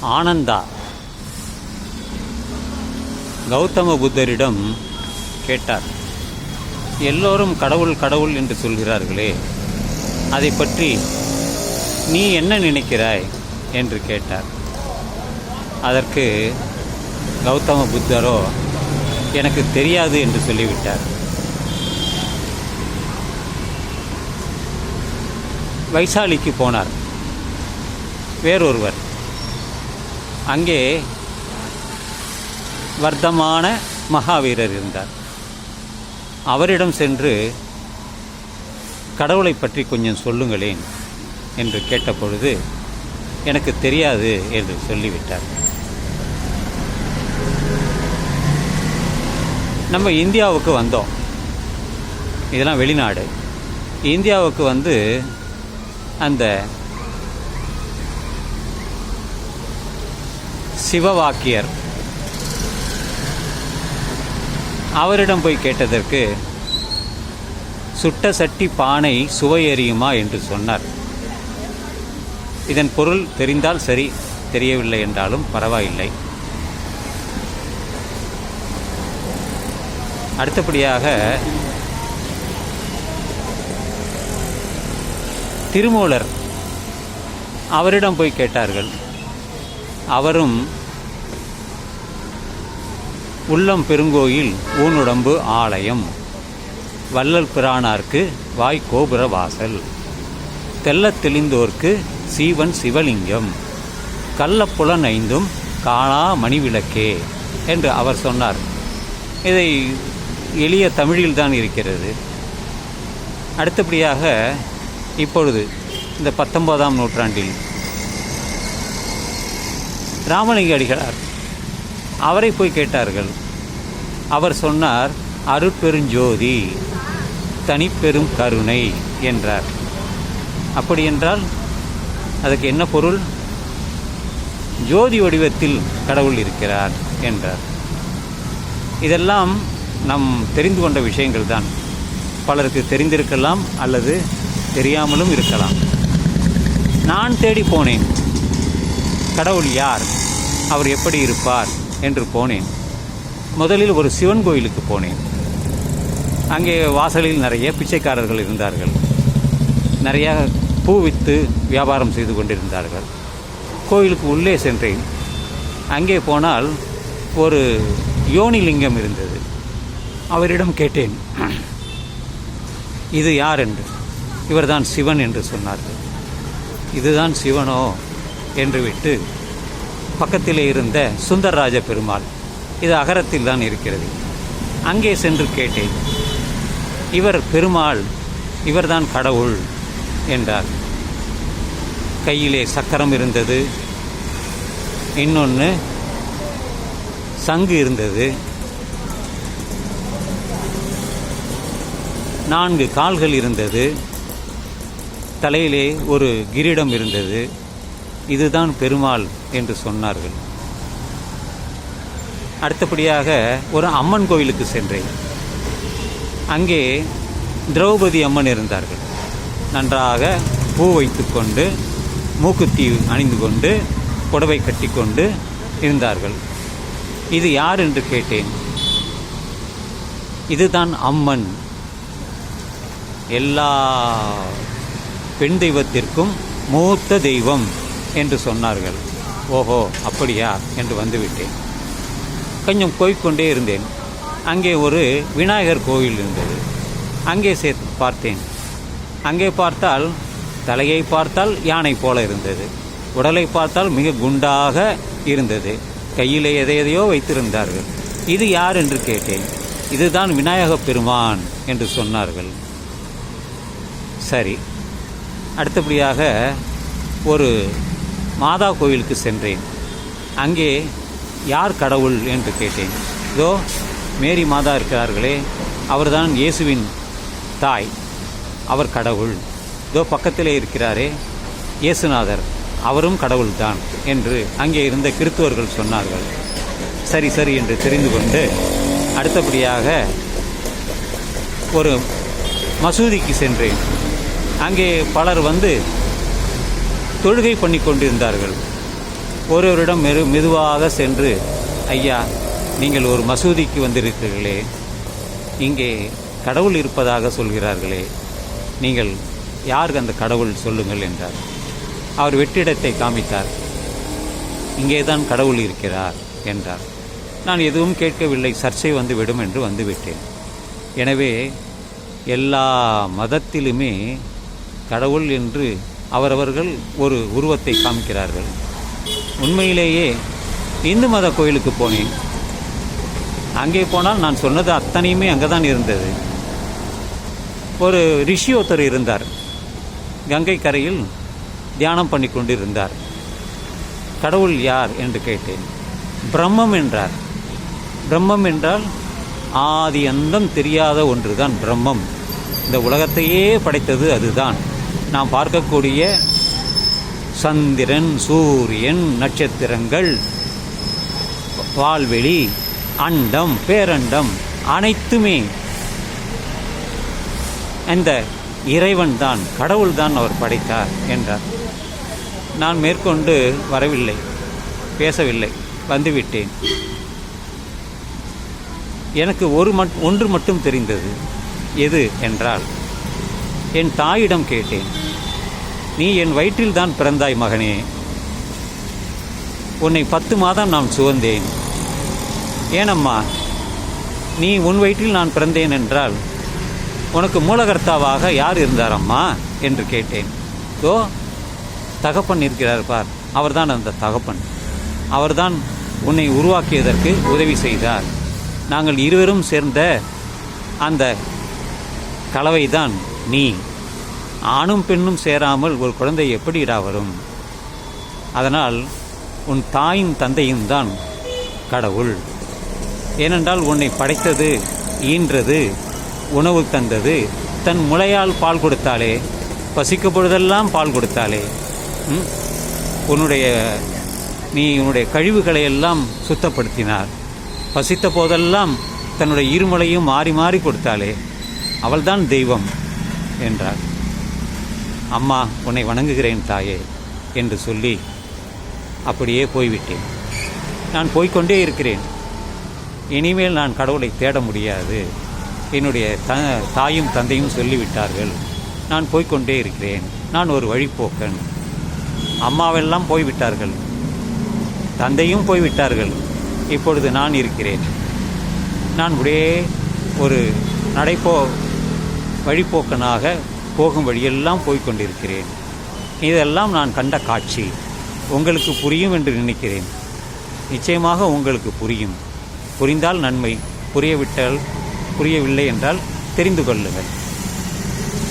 ஆனந்தா. கௌதம புத்தரிடம் கேட்டார் எல்லோரும் கடவுள் கடவுள் என்று சொல்கிறார்களே அதை பற்றி நீ என்ன நினைக்கிறாய்? என்று கேட்டார். அதற்கு கௌதம புத்தரோ எனக்கு தெரியாது என்று சொல்லிவிட்டார். வைசாலிக்கு போனார். வேறொருவர் அங்கே வர்த்தமான மகாவீரர் இருந்தார். அவரிடம் சென்று கடவுளை பற்றி கொஞ்சம் சொல்லுங்களேன் என்று கேட்டபொழுது எனக்கு தெரியாது என்று சொல்லிவிட்டார். நம்ம இந்தியாவுக்கு வந்தோம். இதெல்லாம் வெளிநாடு. இந்தியாவுக்கு வந்து அந்த சிவவாக்கியர். அவரிடம் போய் கேட்டதற்கு சுட்ட சட்டி பானை சுவை எறியுமா என்று சொன்னார். இதன் பொருள் தெரிந்தால் சரி தெரியவில்லை என்றாலும் பரவாயில்லை. அடுத்தபடியாக திருமூலர் அவரிடம் போய் கேட்டார்கள். அவரும் உள்ளம் பெருங்கோயில் ஊனுடம்பு ஆலயம். வள்ளல் பிரானார்க்கு வாய்கோபுர வாசல். தெள்ளத் தெளிந்தோர்க்கு சீவன் சிவலிங்கம். கள்ளப்புலன் ஐந்தும் காணா மணிவிளக்கே என்று அவர் சொன்னார். இதை எளிய தமிழில் தான் இருக்கிறது. அடுத்தபடியாக இப்பொழுது இந்த பத்தொன்பதாம் நூற்றாண்டில் ராமலிங்க அடிகளார் அவரை போய் கேட்டார்கள். அவர் சொன்னார் அருட்பெருஞ்சோதி தனிப்பெரும் கருணை என்றார். அப்படி என்றால் அதுக்கு என்ன பொருள்? ஜோதி வடிவத்தில் கடவுள் இருக்கிறார் என்றார். இதெல்லாம் நம் தெரிந்து கொண்ட விஷயங்கள் தான். பலருக்கு தெரிந்திருக்கலாம் அல்லது தெரியாமலும் இருக்கலாம். நான் தேடி போனேன். கடவுள் யார்? அவர் எப்படி இருப்பார்? என்று போனேன். முதலில் ஒரு சிவன் கோயிலுக்கு போனேன். அங்கே வாசலில் நிறைய பிச்சைக்காரர்கள் இருந்தார்கள். நிறைய பூ விற்று வியாபாரம் செய்து கொண்டிருந்தார்கள். கோயிலுக்கு உள்ளே சென்றேன். அங்கே போனால் ஒரு யோனிலிங்கம் இருந்தது. அவரிடம் கேட்டேன் இது யார் என்று? இவர்தான் சிவன் என்று சொன்னார்கள். இதுதான் சிவனோ? என்று விட்டு பக்கத்திலே இருந்த சுந்தரராஜ பெருமாள். இது அகரத்தில் தான் இருக்கிறது. அங்கே சென்று கேட்டேன். இவர் பெருமாள் இவர்தான் கடவுள் என்றார். கையிலே சக்கரம் இருந்தது. இன்னொன்று சங்கு இருந்தது. நான்கு கால்கள் இருந்தது. தலையிலே ஒரு கிரீடம் இருந்தது. இதுதான் பெருமாள் என்று சொன்னார்கள். அடுத்தபடியாக ஒரு அம்மன் கோவிலுக்கு சென்றேன். அங்கே திரௌபதி அம்மன் இருந்தார்கள். நன்றாக பூ வைத்துக்கொண்டு மூக்குத்தி அணிந்து கொண்டு புடவை கட்டிக்கொண்டு இருந்தார்கள். இது யார் என்று கேட்டேன். இதுதான் அம்மன். எல்லா பெண் தெய்வத்திற்கும் மூத்த தெய்வம் என்று சொன்னார்கள். ஓஹோ அப்படியா என்று வந்துவிட்டேன். கொஞ்சம் போய்கொண்டே இருந்தேன். அங்கே ஒரு விநாயகர் கோவில் இருந்தது. அங்கே சேர்த்து பார்த்தேன். அங்கே பார்த்தால் தலையை பார்த்தால் யானை போல இருந்தது. உடலை பார்த்தால் மிக குண்டாக இருந்தது. கையில் எதை எதையோ வைத்திருந்தார்கள். இது யார் என்று கேட்டேன். இதுதான் விநாயக பெருமான் என்று சொன்னார்கள். சரி. அடுத்தபடியாக ஒரு மாதா கோவிலுக்கு சென்றேன். அங்கே யார் கடவுள்? என்று கேட்டேன். இதோ மேரி மாதா இருக்கிறார்களே அவர்தான் இயேசுவின் தாய் அவர் கடவுள். இதோ பக்கத்திலே இருக்கிறாரே இயேசுநாதர் அவரும் கடவுள்தான் என்று அங்கே இருந்த கிறித்துவர்கள் சொன்னார்கள். சரி சரி என்று தெரிந்து கொண்டு அடுத்தபடியாக ஒரு மசூதிக்கு சென்றேன். அங்கே பலர் வந்து தொழுகை பண்ணி கொண்டிருந்தார்கள். ஒருவரிடம் மெரு மெதுவாக சென்று ஐயா நீங்கள் ஒரு மசூதிக்கு வந்திருக்கிறீர்களே. இங்கே கடவுள் இருப்பதாக சொல்கிறார்களே. நீங்கள் யாருக்கு அந்த கடவுள் சொல்லுங்கள் என்றார். அவர் வெற்றிடத்தை காமித்தார். இங்கே தான் கடவுள் இருக்கிறார் என்றார். நான் எதுவும் கேட்கவில்லை. சர்ச்சை வந்து விடும் என்று வந்துவிட்டேன் எனவே எல்லா மதத்திலுமே கடவுள் என்று அவரவர்கள் ஒரு உருவத்தை காமிக்கிறார்கள். உண்மையிலேயே இந்து மத கோயிலுக்கு போனேன். அங்கே போனால் நான் சொன்னது அத்தனையுமே அங்கே தான் இருந்தது. ஒரு ரிஷி ஒருத்தர் இருந்தார். கங்கை கரையில் தியானம் பண்ணி கொண்டு இருந்தார் கடவுள் யார் என்று கேட்டேன். பிரம்மம் என்றார். பிரம்மம் என்றால் ஆதி அந்தம் தெரியாத ஒன்றுதான் பிரம்மம். இந்த உலகத்தையே படைத்தது அதுதான். நாம் பார்க்கக்கூடிய சந்திரன் சூரியன் நட்சத்திரங்கள் வால்வெளி அண்டம் பேரண்டம் அனைத்துமே அந்த இறைவன் தான் கடவுள் தான் அவர் படைத்தார் என்றார். நான் மேற்கொண்டு வரவில்லை பேசவில்லை வந்துவிட்டேன். எனக்கு ஒரு மட் ஒன்று மட்டும் தெரிந்தது எது என்றால் என் தாயிடம் கேட்டேன். நீ என் வயிற்றில் தான் பிறந்தாய் மகனே. உன்னை பத்து மாதம் நான் சுவந்தேன் ஏனம்மா நீ உன் வயிற்றில் நான் பிறந்தேன் என்றால் உனக்கு மூலகர்த்தாவாக யார் இருந்தாரம்மா? என்று கேட்டேன். ஓ தகப்பன் இருக்கிறார் பார். அவர்தான் அந்த தகப்பன். அவர்தான் உன்னை உருவாக்கியதற்கு உதவி செய்தார். நாங்கள் இருவரும் சேர்ந்த அந்த கலவைதான் நீ ஆணும் பெண்ணும் சேராமல் ஒரு குழந்தை எப்படிடா வரும்? அதனால் உன் தாயும் தந்தையும் தான் கடவுள். ஏனென்றால் உன்னை படைத்தது ஈன்றது உணவு தந்தது தன் முளையால் பால் கொடுத்தாலே பசிக்கும் பொழுதெல்லாம் பால் கொடுத்தாலே. ம்? உன்னுடைய நீ உன்னுடைய கழிவுகளை எல்லாம் சுத்தப்படுத்தினார். பசித்த போதெல்லாம் தன்னுடைய இருமலையும் மாறி மாறி கொடுத்தாளே. அவள்தான் தெய்வம். என்றார். அம்மா உன்னை வணங்குகிறேன் தாயே என்று சொல்லி அப்படியே போய்விட்டேன். நான் போய்க்கொண்டே இருக்கிறேன். இனிமேல் நான் கடவுளை தேட முடியாது. என்னுடைய த தாயும் தந்தையும் சொல்லிவிட்டார்கள். நான் போய்க்கொண்டே இருக்கிறேன். நான் ஒரு வழிப்போக்கன். அம்மாவெல்லாம் போய்விட்டார்கள். தந்தையும் போய்விட்டார்கள். இப்பொழுது நான் இருக்கிறேன். நான் அப்படியே ஒரு நடைப்போ வழிப்போக்கனாக போகும் வழியெல்லாம் போய்கொண்டிருக்கிறேன் இதெல்லாம் நான் கண்ட காட்சி. உங்களுக்கு புரியும் என்று நினைக்கிறேன். நிச்சயமாக உங்களுக்கு புரியும். புரிந்தால் நன்மை புரியவிட்டால் புரியவில்லை என்றால் தெரிந்து கொள்ளுங்கள்.